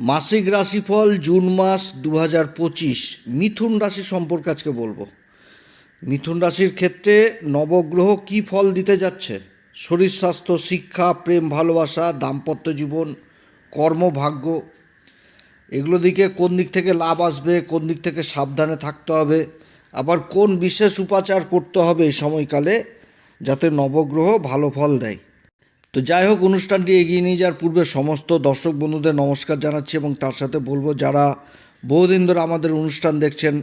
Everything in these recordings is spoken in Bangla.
মাসিক রাশিফল জুন মাস দু হাজার পঁচিশ। মিথুন রাশি সম্পর্কে আজকে বলব। মিথুন রাশির ক্ষেত্রে নবগ্রহ কি ফল দিতে যাচ্ছে? শরীর স্বাস্থ্য, শিক্ষা, প্রেম, ভালোবাসা, দাম্পত্য জীবন, কর্মভাগ্য, এগুলো দিকে কোন দিক থেকে লাভ আসবে, কোন দিক থেকে সাবধানে থাকতে হবে, আবার কোন বিশেষ উপাচার করতে হবে এই সময়কালে যাতে নবগ্রহ ভালো ফল দেয়। তো যাই হোক, অনুষ্ঠানটি এগিয়ে নিয়ে যাওয়ার পূর্বে সমস্ত দর্শক বন্ধুদের নমস্কার জানাচ্ছি এবং তার সাথে বলব, যারা বহুদিন ধরে আমাদের অনুষ্ঠান দেখছেন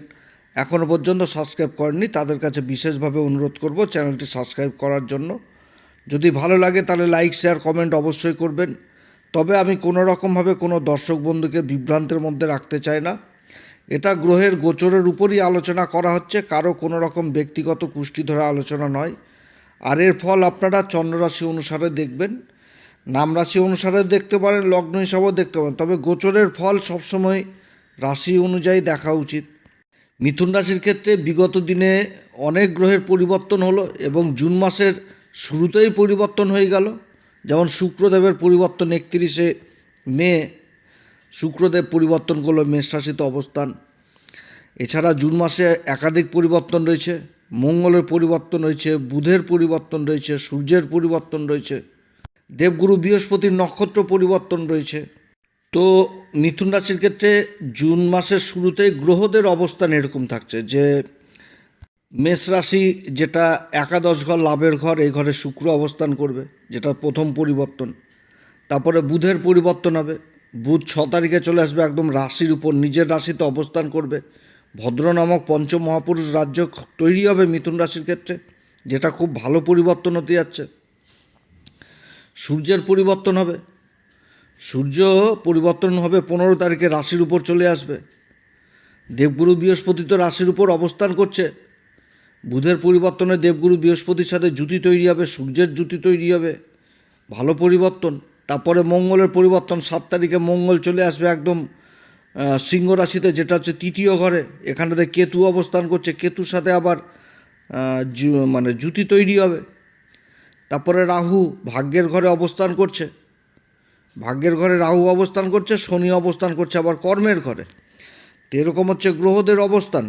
এখনও পর্যন্ত সাবস্ক্রাইব করেননি, তাদের কাছে বিশেষভাবে অনুরোধ করব চ্যানেলটি সাবস্ক্রাইব করার জন্য। যদি ভালো লাগে তাহলে লাইক, শেয়ার, কমেন্ট অবশ্যই করবেন। তবে আমি কোনো রকমভাবে কোনো দর্শক বন্ধুকে বিভ্রান্তের মধ্যে রাখতে চাই না। এটা গ্রহের গোচরের উপরই আলোচনা করা হচ্ছে, কারও কোনো রকম ব্যক্তিগত কুষ্টি ধরা আলোচনা নয়। আর এর ফল আপনারা চন্দ্ররাশি অনুসারে দেখবেন। নাম রাশি অনুসারে দেখতে পারেন, লগ্ন হিসাবেও দেখতে পারেন। তবে গোচরের ফল সবসময় রাশি অনুযায়ী দেখা উচিত। মিথুন রাশির ক্ষেত্রে বিগত দিনে অনেক গ্রহের পরিবর্তন হলো এবং জুন মাসের শুরুতেই পরিবর্তন হয়ে গেল। যেমন শুক্রদেবের পরিবর্তন একত্রিশে মে, শুক্রদেব পরিবর্তন করল মেষ রাশিতে অবস্থান। এছাড়া জুন মাসে একাধিক পরিবর্তন রয়েছে। মঙ্গলের পরিবর্তন রয়েছে, বুধের পরিবর্তন রয়েছে, সূর্যের পরিবর্তন রয়েছে, দেবগুরু বৃহস্পতির নক্ষত্র পরিবর্তন রয়েছে। তো মিথুন রাশির ক্ষেত্রে জুন মাসের শুরুতেই গ্রহদের অবস্থান এরকম থাকছে যে, মেষ রাশি যেটা একাদশ ঘর, লাভের ঘর, এই ঘরে শুক্র অবস্থান করবে, যেটা প্রথম পরিবর্তন। তারপরে বুধের পরিবর্তন হবে, বুধ ছ তারিখে চলে আসবে, একদম রাশির উপর, নিজের রাশিতে অবস্থান করবে। ভদ্র নামক পঞ্চম মহাপুরুষ রাজ্য তৈরি হবে মিথুন রাশির ক্ষেত্রে, যেটা খুব ভালো পরিবর্তন হতে যাচ্ছে। সূর্যের পরিবর্তন হবে। সূর্য পরিবর্তন হবে পনেরো তারিখে রাশির উপর চলে আসবে। দেবগুরু বৃহস্পতি তো রাশির উপর অবস্থান করছে। বুধের পরিবর্তনে দেবগুরু বৃহস্পতির সাথে জুতি তৈরি হবে, সূর্যের জুতি তৈরি হবে। ভালো পরিবর্তন। তারপরে মঙ্গলের পরিবর্তন, সাত তারিখে মঙ্গল চলে আসবে একদম সিংহ রাশিতে যেটা হচ্ছে তৃতীয় ঘরে, এখানটাতে কেতু অবস্থান করছে। কেতুর সাথে আবার মানে জুতি তৈরি হবে। তারপরে রাহু ভাগ্যের ঘরে অবস্থান করছে। ভাগ্যের ঘরে রাহু অবস্থান করছে, শনি অবস্থান করছে আবার কর্মের ঘরে। তো এরকম হচ্ছে গ্রহদের অবস্থান।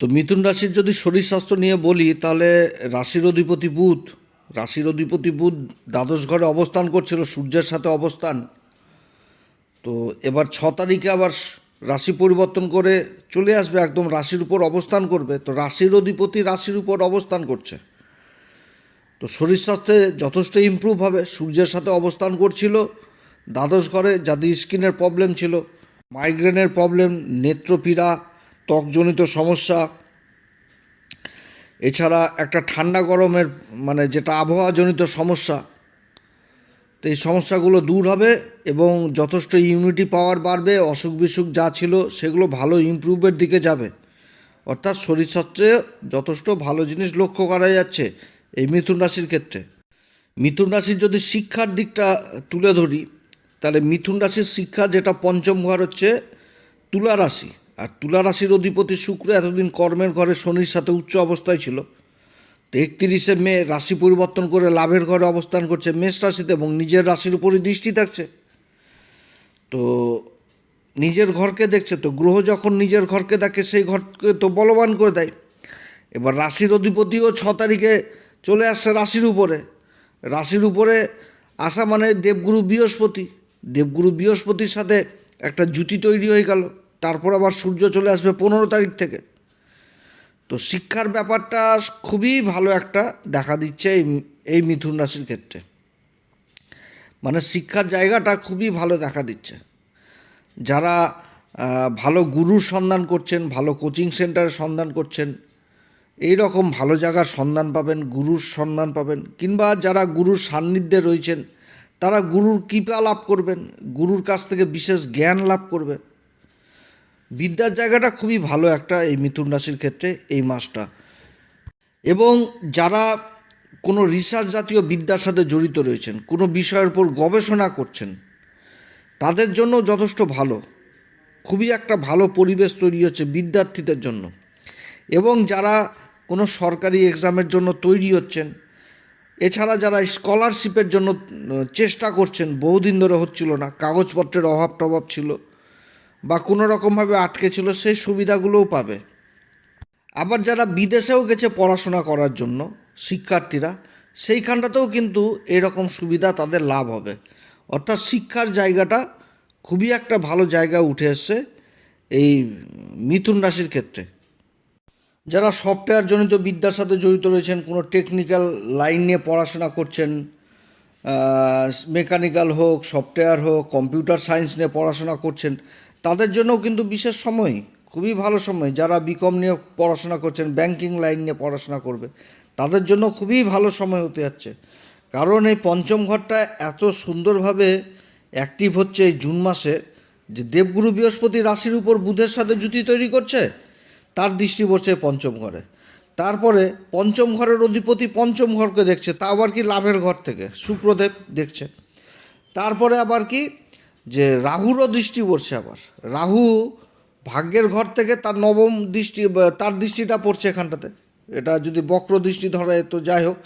তো মিথুন রাশির যদি শরীর স্বাস্থ্য নিয়ে বলি, তাহলে রাশির অধিপতি বুধ। রাশির অধিপতি বুধ দ্বাদশ ঘরে অবস্থান করছিল, সূর্যের সাথে অবস্থান। তো এবার ছ তারিখে আবার রাশি পরিবর্তন করে চলে আসবে, একদম রাশির উপর অবস্থান করবে। তো রাশির অধিপতি রাশির উপর অবস্থান করছে। তো শরীর স্বাস্থ্যে যথেষ্ট ইমপ্রুভ হবে, সূর্যের সাথে অবস্থান করছিল, দ্বাদশ ঘরে যাদের স্কিনের প্রবলেম ছিল মাইগ্রেনের প্রবলেম নেত্রপীড়া, ত্বকজনিত সমস্যা। এছাড়া একটা ঠান্ডা গরমের মানে যেটা আবহাওয়াজনিত সমস্যা তো এই সমস্যাগুলো দূর হবে এবং যথেষ্ট ইমিউনিটি পাওয়ার বাড়বে, অসুখ বিসুখ যা ছিল সেগুলো ভালো ইমপ্রুভের দিকে যাবে। অর্থাৎ শরীর স্বাস্থ্যে যথেষ্ট ভালো জিনিস লক্ষ্য করা যাচ্ছে এই মিথুন রাশির ক্ষেত্রে। মিথুন রাশির যদি শিক্ষার দিকটা তুলে ধরি, তাহলে মিথুন রাশির শিক্ষা যেটা পঞ্চম ঘর হচ্ছে তুলা রাশি। আর তুলা রাশির অধিপতি শুক্র এতদিন কর্মের ঘরে শনির সাথে উচ্চ অবস্থায় ছিল। তো একত্রিশে মে রাশি পরিবর্তন করে লাভের ঘরে অবস্থান করছে মেষ রাশিতে এবং নিজের রাশির উপরই দৃষ্টি থাকছে। তো নিজের ঘরকে দেখছে, তো গ্রহ যখন নিজের ঘরকে দেখে সেই ঘরকে তো বলবান করে দেয়। এবার রাশির অধিপতিও ছ তারিখে চলে আসছে রাশির উপরে। রাশির উপরে আসা মানে দেবগুরু বৃহস্পতি। দেবগুরু বৃহস্পতির সাথে একটা জুতি তৈরি হয়ে গেল। তারপর আবার সূর্য চলে আসবে পনেরো তারিখ থেকে। তো শিক্ষার ব্যাপারটা খুবই ভালো একটা দেখা দিচ্ছে এই এই মিথুন রাশির ক্ষেত্রে। মানে শিক্ষার জায়গাটা খুবই ভালো দেখা দিচ্ছে। যারা ভালো গুরুর সন্ধান করছেন, ভালো কোচিং সেন্টারের সন্ধান করছেন এই রকম ভালো জায়গার সন্ধান পাবেন, গুরুর সন্ধান পাবেন, কিংবা যারা গুরুর সান্নিধ্যে রয়েছেন, তারা গুরুর কৃপা লাভ করবেন, গুরুর কাছ থেকে বিশেষ জ্ঞান লাভ করবে। বিদ্যার জায়গাটা খুবই ভালো একটা এই মিথুন রাশির ক্ষেত্রে এই মাসটা। এবং যারা কোনো রিসার্চ জাতীয় বিদ্যার সাথে জড়িত রয়েছেন, কোনো বিষয়ের উপর গবেষণা করছেন, তাদের জন্য যথেষ্ট ভালো। খুবই একটা ভালো পরিবেশ তৈরি হচ্ছে বিদ্যার্থীদের জন্য। এবং যারা কোনো সরকারি এক্সামের জন্য তৈরি হচ্ছেন, এছাড়া যারা স্কলারশিপের জন্য চেষ্টা করছেন, বহুদিন ধরে হচ্ছিল না, কাগজপত্রের অভাব টভাব ছিল বা কোনো রকমভাবে আটকে ছিল, সেই সুবিধাগুলোও পাবে। আবার যারা বিদেশেও গেছে পড়াশোনা করার জন্য, শিক্ষার্থীরা, সেইখানটাতেও কিন্তু এরকম সুবিধা তাদের লাভ হবে। অর্থাৎ শিক্ষার জায়গাটা খুবই একটা ভালো জায়গা উঠে এসছে এই মিথুন রাশির ক্ষেত্রে। যারা সফটওয়্যার জনিত বিদ্যার সাথে জড়িত রয়েছেন, কোনো টেকনিক্যাল লাইন নিয়ে পড়াশোনা করছেন মেকানিক্যাল হোক, সফটওয়্যার হোক, কম্পিউটার সায়েন্স নিয়ে পড়াশোনা করছেন তাদের জন্যও কিন্তু বিশেষ সময়, খুবই ভালো সময়। যারা বিকম নিয়ে পড়াশোনা করছেন ব্যাংকিং লাইন নিয়ে পড়াশোনা করবে, তাদের জন্য খুবই ভালো সময় হতে যাচ্ছে। কারণ এই পঞ্চম ঘরটা এত সুন্দরভাবে অ্যাক্টিভ হচ্ছে এই জুন মাসে, যে দেবগুরু বৃহস্পতি রাশির উপর বুধের সাথে জুতি তৈরি করছে, তার দৃষ্টি পড়ছে পঞ্চম ঘরে। তারপরে পঞ্চম ঘরের অধিপতি পঞ্চম ঘরকে দেখছে, তা আবার কি লাভের ঘর থেকে? শুক্রদেব দেখছে। তারপরে আবার কি যে রাহুরও দৃষ্টি পড়ছে আবার। রাহু ভাগ্যের ঘর থেকে তার নবম দৃষ্টি তার দৃষ্টিটা পড়ছে এখানটাতে। এটা যদি বক্র দৃষ্টি ধরে, তো যাই হোক,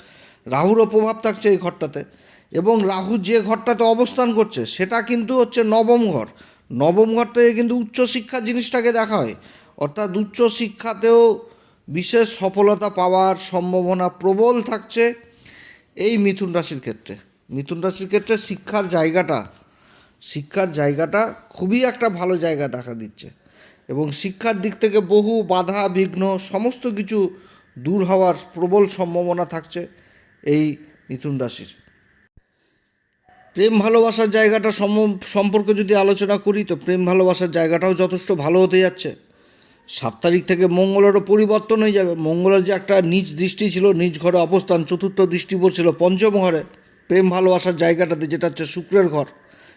রাহুরও প্রভাব থাকছে এই ঘরটাতে। এবং রাহু যে ঘরটাতে অবস্থান করছে, সেটা কিন্তু হচ্ছে নবম ঘর। নবম ঘর থেকে কিন্তু উচ্চশিক্ষা জিনিসটাকে দেখা হয়। অর্থাৎ উচ্চশিক্ষাতেও বিশেষ সফলতা পাওয়ার সম্ভাবনা প্রবল থাকছে এই মিথুন রাশির ক্ষেত্রে। মিথুন রাশির ক্ষেত্রে শিক্ষার জায়গাটা শিক্ষার জায়গাটা খুবই একটা ভালো জায়গা দেখা দিচ্ছে। এবং শিক্ষার দিক থেকে বহু বাধা, বিঘ্ন, সমস্ত কিছু দূর হওয়ার প্রবল সম্ভাবনা থাকছে এই মিথুন রাশির প্রেম ভালোবাসার জায়গাটা সম- সম্পর্কে যদি আলোচনা করি, তো প্রেম ভালোবাসার জায়গাটাও যথেষ্ট ভালো হতে যাচ্ছে। সাত তারিখ থেকে মঙ্গলেরও পরিবর্তন হয়ে যাবে। মঙ্গলের যে একটা নিজ দৃষ্টি ছিল, নিজ ঘরে অবস্থান, চতুর্থ দৃষ্টি পড়ছিল পঞ্চম ঘরে প্রেম ভালোবাসার জায়গাটাতে যেটা হচ্ছে শুক্রের ঘর।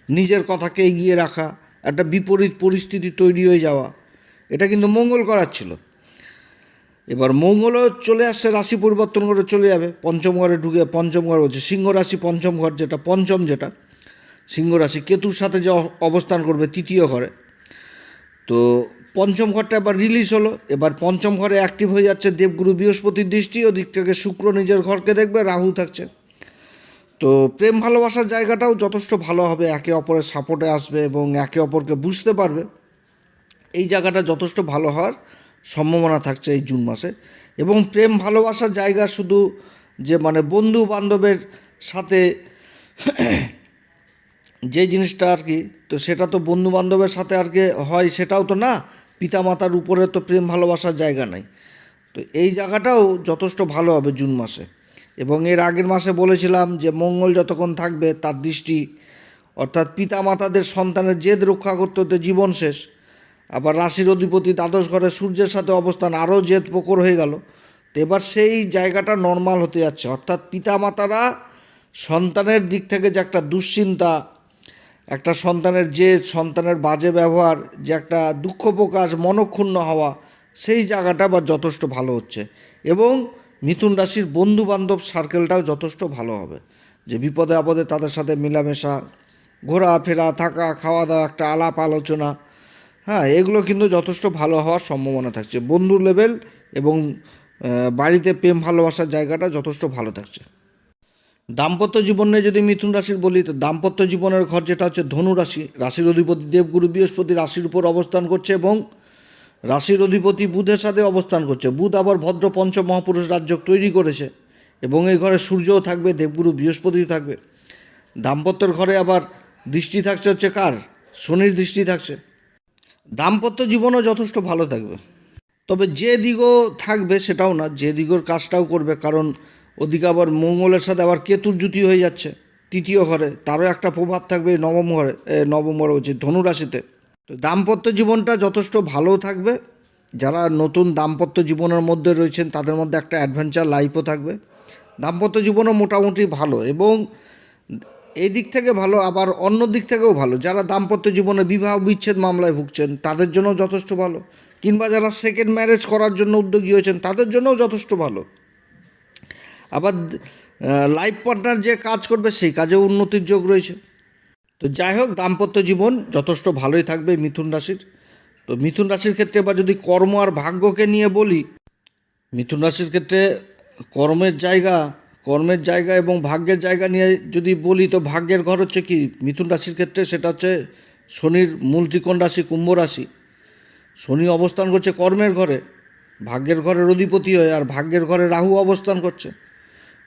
নিজের কথাকে এগিয়ে রাখা, একটা বিপরীত পরিস্থিতি তৈরি হয়ে যাওয়া, এটা কিন্তু মঙ্গল করার ছিল এবার মঙ্গলও চলে আসছে, রাশি পরিবর্তন করে চলে যাবে। পঞ্চম ঘরে ঢুকে, পঞ্চম ঘর হচ্ছে সিংহ রাশি পঞ্চম ঘর যেটা, পঞ্চম যেটা, সিংহ রাশি কেতুর সাথে যে অবস্থান করবে তৃতীয় ঘরে। তো পঞ্চম ঘরটা এবার রিলিজ হলো। এবার পঞ্চম ঘরে অ্যাক্টিভ হয়ে যাচ্ছে দেবগুরু বৃহস্পতির দৃষ্টি, ওদিক থেকে শুক্র নিজের ঘরকে দেখবে, রাহু থাকছে। তো প্রেম ভালোবাসার জায়গাটাও যথেষ্ট ভালো হবে, একে অপরের সাপোর্টে আসবে এবং একে অপরকে বুঝতে পারবে। এই জায়গাটা যথেষ্ট ভালো হওয়ার সম্ভাবনা থাকছে এই জুন মাসে। এবং প্রেম ভালোবাসার জায়গা শুধু যে মানে বন্ধু বান্ধবের সাথে যে জিনিসটা আর কি, তো সেটা তো বন্ধু বান্ধবের সাথে আর কি হয় সেটাও তো না, পিতামাতার উপরে তো প্রেম ভালোবাসার জায়গা নাই। তো এই জায়গাটাও যথেষ্ট ভালো হবে জুন মাসে। এবং এর আগের মাসে বলেছিলাম যে মঙ্গল যতক্ষণ থাকবে তার দৃষ্টি, অর্থাৎ পিতা মাতাদের সন্তানের জেদ রক্ষা করতে হতে জীবন শেষ। আবার রাশির অধিপতি দ্বাদশ ঘরে সূর্যের সাথে অবস্থান আরও জেদ প্রকর হয়ে গেল। তো এবার সেই জায়গাটা নর্মাল হতে যাচ্ছে। অর্থাৎ পিতামাতারা সন্তানের দিক থেকে যে একটা দুশ্চিন্তা, একটা সন্তানের যে সন্তানের বাজে ব্যবহার, যে একটা দুঃখ প্রকাশ, মনক্ষুণ্ণ হওয়া, সেই জায়গাটা বা যথেষ্ট ভালো হচ্ছে। এবং মিথুন রাশির বন্ধু বান্ধব সার্কেলটাও যথেষ্ট ভালো হবে। যে বিপদে আপদে তাদের সাথে মেলামেশা, ঘোরাফেরা, থাকা খাওয়া দাওয়া একটা আলাপ আলোচনা হ্যাঁ এগুলো কিন্তু যথেষ্ট ভালো হওয়ার সম্ভাবনা থাকছে। বন্ধু লেভেল এবং বাড়িতে প্রেম ভালোবাসার জায়গাটা যথেষ্ট ভালো থাকছে। দাম্পত্য জীবন যদি মিথুন রাশির বলি, তো দাম্পত্য জীবনের ঘর যেটা হচ্ছে ধনু রাশি। রাশির অধিপতি দেবগুরু বৃহস্পতি রাশির উপর অবস্থান করছে এবং রাশির অধিপতি বুধের সাথে অবস্থান করছে। বুধ আবার ভদ্র পঞ্চ মহাপুরুষ রাজ্য তৈরি করেছে এবং এই ঘরে সূর্যও থাকবে, দেবগুরু বৃহস্পতিও থাকবে। দাম্পত্যের ঘরে আবার দৃষ্টি থাকছে হচ্ছে কার? শনির দৃষ্টি থাকছে। দাম্পত্য জীবনও যথেষ্ট ভালো থাকবে। তবে যে দিকও থাকবে সেটাও না, যে দিগর কাজটাও করবে, কারণ ওদিকে আবার মঙ্গলের সাথে আবার কেতুর জুতি হয়ে যাচ্ছে। তৃতীয় ঘরে তারও একটা প্রভাব থাকবে নবম ঘরে নবম ঘরে হচ্ছে ধনুরাশিতে। তো দাম্পত্য জীবনটা যথেষ্ট ভালো থাকবে। যারা নতুন দাম্পত্য জীবনের মধ্যে রয়েছেন, তাদের মধ্যে একটা অ্যাডভেঞ্চার লাইফও থাকবে। দাম্পত্য জীবনও মোটামুটি ভালো এবং এই দিক থেকে ভালো, আবার অন্য দিক থেকেও ভালো। যারা দাম্পত্য জীবনে বিবাহ বিচ্ছেদ মামলায় ভুগছেন, তাদের জন্য যথেষ্ট ভালো। কিংবা যারা সেকেন্ড ম্যারেজ করার জন্য উদ্যোগী হয়েছেন, তাদের জন্যও যথেষ্ট ভালো। আবার লাইফ পার্টনার যে কাজ করবে, সেই কাজেও উন্নতির যোগ রয়েছে। তো যাই হোক, দাম্পত্য জীবন যথেষ্ট ভালোই থাকবে মিথুন রাশির। তো মিথুন রাশির ক্ষেত্রে এবার যদি কর্ম আর ভাগ্যকে নিয়ে বলি, মিথুন রাশির ক্ষেত্রে কর্মের জায়গা কর্মের জায়গা এবং ভাগ্যের জায়গা নিয়ে যদি বলি, তো ভাগ্যের ঘর হচ্ছে কি? মিথুন রাশির ক্ষেত্রে সেটা হচ্ছে শনির মূল ত্রিকোণ রাশি, কুম্ভ রাশি। শনি অবস্থান করছে কর্মের ঘরে, ভাগ্যের ঘরের অধিপতি হয়ে আর ভাগ্যের ঘরে রাহু অবস্থান করছে।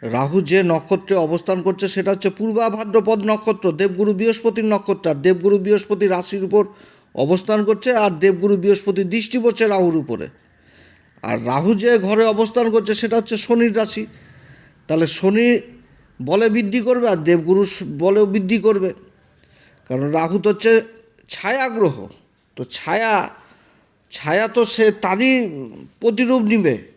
রাহু যে নক্ষত্রে অবস্থান করছে, সেটা হচ্ছে পূর্বা ভাদ্রপদ নক্ষত্র, দেবগুরু বৃহস্পতির নক্ষত্র, আর দেবগুরু বৃহস্পতি রাশির উপর অবস্থান করছে, আর দেবগুরু বৃহস্পতির দৃষ্টি পড়ছে রাহুর উপরে। আর রাহু যে ঘরে অবস্থান করছে, সেটা হচ্ছে শনির রাশি। তাহলে শনি বলে বৃদ্ধি করবে, আর দেবগুরু বলেও বৃদ্ধি করবে। কারণ রাহু তো হচ্ছে ছায়া গ্রহ। তো ছায়া ছায়া তো সে তারই প্রতিরূপ নিবে।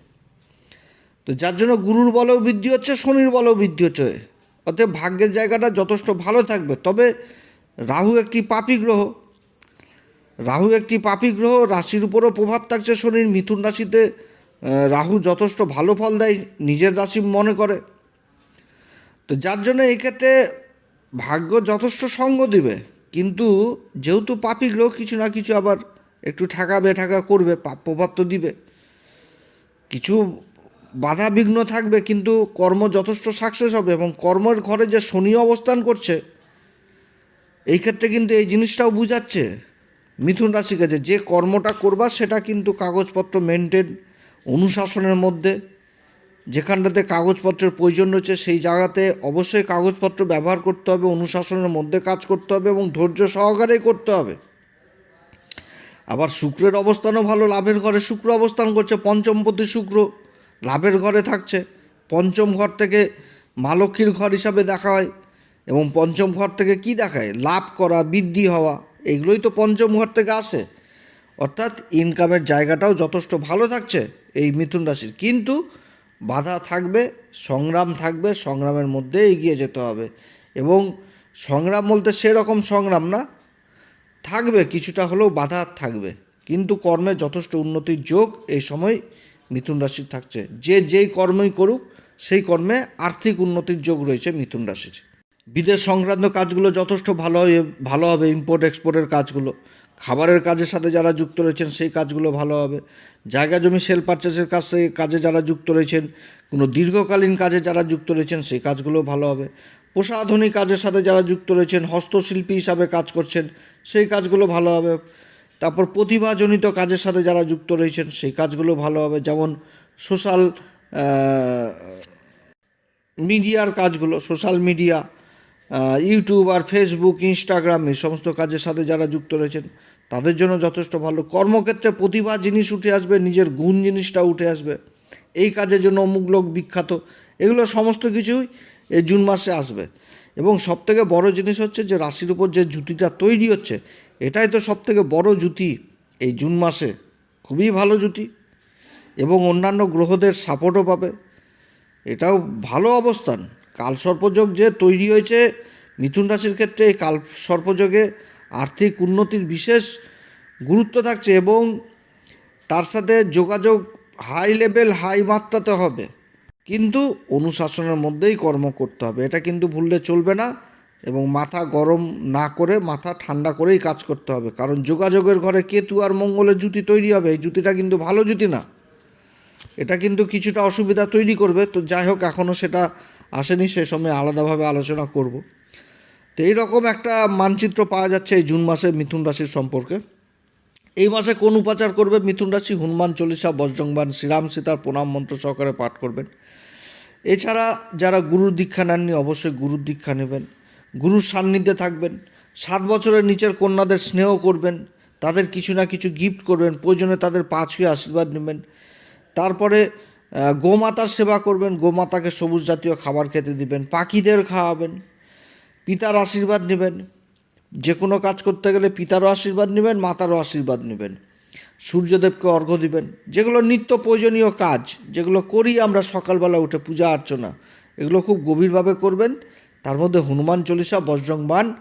তো যার জন্য গুরুর বলেও বৃদ্ধি হচ্ছে, শনির বলেও বৃদ্ধি হচ্ছে। অতএব ভাগ্যের জায়গাটা যথেষ্ট ভালো থাকবে। তবে রাহু একটি পাপি গ্রহ। রাহু একটি পাপি গ্রহ, রাশির উপরও প্রভাব থাকছে শনির। মিথুন রাশিতে রাহু যথেষ্ট ভালো ফল দেয়, নিজের রাশি মনে করে। তো যার জন্য এই ক্ষেত্রে ভাগ্য যথেষ্ট সঙ্গ দিবে। কিন্তু যেহেতু পাপি গ্রহ, কিছু না কিছু আবার একটু ঠেকা বেঠাকা করবে, পাপ প্রভাব তো দিবে। কিছু বাধা বিঘ্ন থাকবে, কিন্তু কর্ম যথেষ্ট সাকসেস হবে এবং কর্মের ঘরে যে শনি অবস্থান করছে, এই ক্ষেত্রে কিন্তু এই জিনিসটাও বুঝাচ্ছে মিথুন রাশিকে যে যে কর্মটা করবা, সেটা কিন্তু কাগজপত্র মেনটেন অনুশাসনের মধ্যে, যেখানটাতে কাগজপত্রের প্রয়োজন রয়েছে, সেই জায়গাতে অবশ্যই কাগজপত্র ব্যবহার করতে হবে, অনুশাসনের মধ্যে কাজ করতে হবে এবং ধৈর্য সহকারেই করতে হবে। আবার শুক্রের অবস্থানও ভালো, লাভের ঘরে শুক্র অবস্থান করছে, পঞ্চমপতি শুক্র। লাভের ঘরে থাকছে। পঞ্চম ঘর থেকে মা লক্ষ্মীর ঘর হিসাবে দেখা হয় এবং পঞ্চম ঘর থেকে কি দেখায়? লাভ করা, বৃদ্ধি হওয়া, এগুলোই তো পঞ্চম ঘর থেকে আসে। অর্থাৎ ইনকামের জায়গাটাও যথেষ্ট ভালো থাকছে এই মিথুন রাশির। কিন্তু বাধা থাকবে, সংগ্রাম থাকবে, সংগ্রামের মধ্যে এগিয়ে যেতে হবে এবং সংগ্রাম বলতে সেরকম সংগ্রাম না, থাকবে, কিছুটা হলেও বাধা থাকবে। কিন্তু কর্মে যথেষ্ট উন্নতির যোগ এই সময় মিথুন রাশির থাকছে। যে যেই কর্মই করুক, সেই কর্মে আর্থিক উন্নতির যোগ রয়েছে মিথুন রাশির। বিদেশ সংক্রান্ত কাজগুলো যথেষ্ট ভালো ভালো হবে ইম্পোর্ট এক্সপোর্টের কাজগুলো। খাবারের কাজের সাথে যারা যুক্ত রয়েছেন, সেই কাজগুলো ভালো হবে। জায়গা জমি সেল পারচেসের কাজ কাজে যারা যুক্ত রয়েছেন, কোনো দীর্ঘকালীন কাজে যারা যুক্ত রয়েছেন, সেই কাজগুলো ভালো হবে। প্রসাধনী কাজের সাথে যারা যুক্ত রয়েছেন, হস্তশিল্পী হিসাবে কাজ করছেন, সেই কাজগুলো ভালো হবে। তারপর প্রতিভাজনিত কাজের সাথে যারা যুক্ত রয়েছেন, সেই কাজগুলো ভালো হবে। যেমন সোশ্যাল মিডিয়ার কাজগুলো, সোশ্যাল মিডিয়া ইউটিউব আর ফেসবুক, ইনস্টাগ্রাম, এই সমস্ত কাজের সাথে যারা যুক্ত রয়েছেন, তাদের জন্য যথেষ্ট ভালো। কর্মক্ষেত্রে প্রতিভা জিনিস উঠে আসবে, নিজের গুণ জিনিসটা উঠে আসবে। এই কাজের জন্য অমুক লোক বিখ্যাত। এগুলো সমস্ত কিছুই এই জুন মাসে আসবে। এবং সবথেকে বড় জিনিস হচ্ছে যে রাশির উপর যে জুতিটা তৈরি হচ্ছে, এটাই তো সবথেকে বড় জুতি এই জুন মাসে। খুবই ভালো জুতি এবং অন্যান্য গ্রহদের সাপোর্টও পাবে। এটাও ভালো অবস্থান। কাল সর্পযোগ যে তৈরি হয়েছে, মিথুন রাশির ক্ষেত্রে এই কাল সর্পযোগে আর্থিক উন্নতির বিশেষ গুরুত্ব থাকছে এবং তার সাথে যোগাযোগ হাই লেভেল হাই মাত্রাতে হবে। কিন্তু অনুশাসনের মধ্যেই কর্ম করতে হবে। এটা কিন্তু ভুললে চলবে না এবং মাথা গরম না করে, মাথা ঠান্ডা করেই কাজ করতে হবে। কারণ যোগাযোগের ঘরে কেতু আর মঙ্গলের জুতি তৈরি হবে। এই জুতিটা কিন্তু ভালো জুতি না। এটা কিন্তু কিছুটা অসুবিধা তৈরি করবে। তো যাই হোক এখনও সেটা আসেনি। সে সময় আলাদাভাবে আলোচনা করব। তো এইরকম একটা মানচিত্র পাওয়া যাচ্ছে এই জুন মাসে মিথুন রাশির সম্পর্কে। এই মাসে কোন উপাচার করবে মিথুন রাশি? হনুমান চল্লিশা বজ্রংবান শ্রীরাম সীতার প্রণাম মন্ত্র সহকারে পাঠ করবেন। এছাড়া যারা গুরুর দীক্ষা নেননি, অবশ্যই গুরুর দীক্ষা নেবেন। গুরুর সান্নিধ্যে থাকবেন। সাত বছরের নিচের কন্যাদের স্নেহ করবেন। তাদের কিছু না কিছু গিফট করবেন। প্রয়োজনে তাদের পা আশীর্বাদ নেবেন। তারপরে গোমাতার সেবা করবেন। গোমাতাকে সবুজ জাতীয় খাবার খেতে দিবেন। পাখিদের খাওয়াবেন। পিতার আশীর্বাদ নেবেন। যে কোনো কাজ করতে গেলে পিতারও আশীর্বাদ নেবেন, মাতারও আশীর্বাদ নেবেন। সূর্যদেবকে অর্ঘ্য দিবেন। যেগুলো নিত্য প্রয়োজনীয় কাজ, যেগুলো করি আমরা সকালবেলা উঠে পূজা অর্চনা, এগুলো খুব গভীরভাবে করবেন। তার মধ্যে হনুমান চল্লিশা বজ্রংবান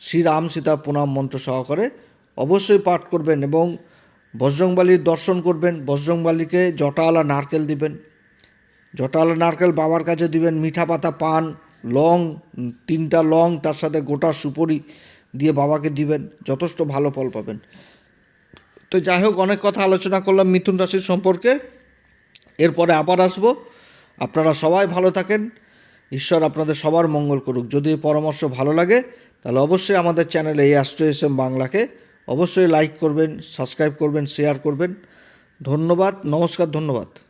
শ্রীরাম সীতা প্রণাম মন্ত্র সহকারে অবশ্যই পাঠ করবেন এবং বজরংবালির দর্শন করবেন। বজরংবালিকে জটাওয়ালা নারকেল দিবেন। জটাওয়ালা নারকেল বাবার কাছে দিবেন মিঠা পাতা পান, লং, তিনটা লং, তার সাথে গোটা সুপরি দিয়ে বাবাকে দিবেন, যথেষ্ট ভালো ফল পাবেন। তো যাই হোক, অনেক কথা আলোচনা করলাম মিথুন রাশির সম্পর্কে। এরপরে আবার আসব। আপনারা সবাই ভালো থাকেন। ঈশ্বর আপনাদের সবার মঙ্গল করুক। যদি এই পরামর্শ ভালো লাগে, তাহলে অবশ্যই আমাদের চ্যানেলে এই অ্যাস্ট্রো এস এম বাংলাকে অবশ্যই লাইক করবেন, সাবস্ক্রাইব করবেন, শেয়ার করবেন। ধন্যবাদ, নমস্কার, ধন্যবাদ।